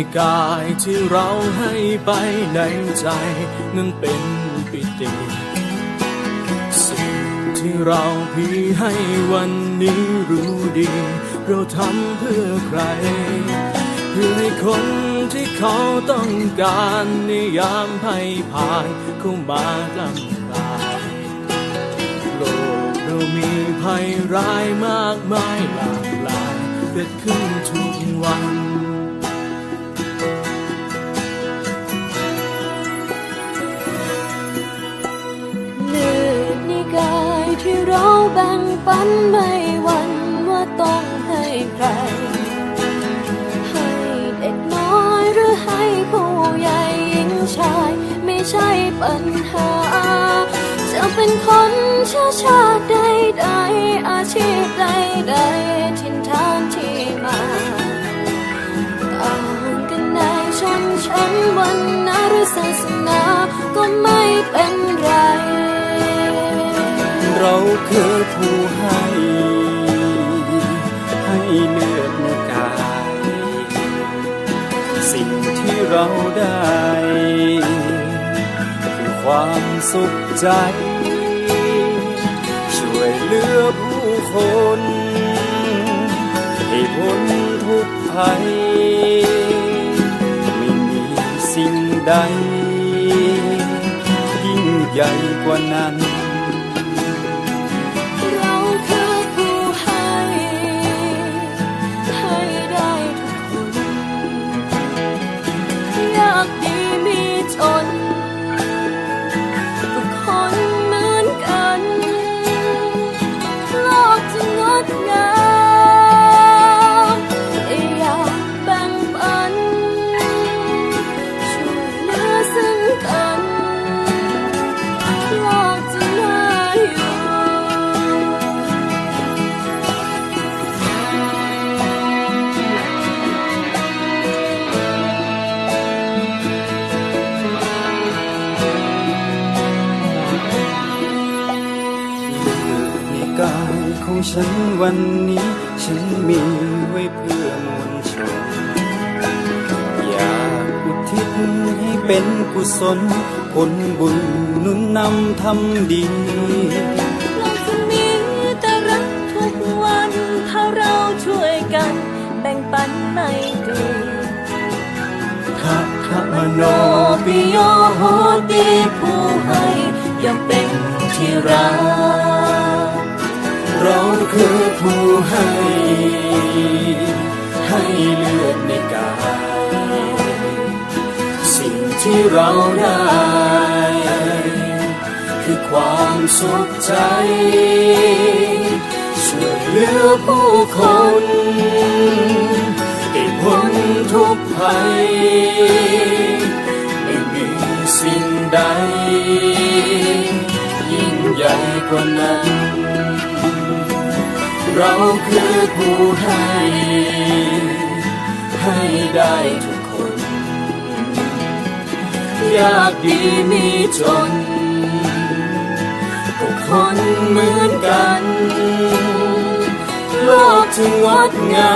ในกายที่เราให้ไปในใจนั้นเป็นปิติ สิ่งที่เราพี่ให้วันนี้รู้ดี เราทำเพื่อใคร เพื่อให้คนที่เขาต้องการในยามภัยพานเข้ามากำกายโลกเรามีภัยร้ายมากมายหลากหลายเกิดขึ้นทุกวัน แบ่งปันไม่หวันว่าต้องให้ใคร ให้เด็กน้อยหรือให้ผู้ใหญ่หญิงชาย ไม่ใช่ปัญหา จะเป็นคนเชื้อชาติใดๆอาชีพใดๆทินทานที่มาต่างกันในชนชั้นวันนาหรือศาสนาก็ไม่เป็น คือผู้ให้ ให้เลือดในกาย สิ่งที่เราได้ คือความสุขใจ ช่วยเหลือผู้คนให้พ้นทุกข์ภัย ไม่มีสิ่งใด ยิ่งใหญ่กว่านั้น ของฉันวันนี้ ฉันมีไว้เพื่อมวลชน อยากอุทิศให้เป็นกุศล ผลบุญนุนนำทำดีโลกจะมีแต่รักทุกวัน ถ้าเราช่วยกัน แบ่งปันไม่ดีพระพระมโนปิโยโหติผู้ให้ย่อมเป็นที่รัก คือผู้ให้ ให้เลือดในกาย สิ่งที่เราได้ คือความสุขใจ ช่วยเหลือผู้คนให้พ้นทุกภัยไม่มีสิ่งใด ยิ่งใหญ่กว่านั้น เราคือผู้ให้ ให้ได้ทุกคนอยากดีมีจนก็คนเหมือนกัน โลกถึงดงา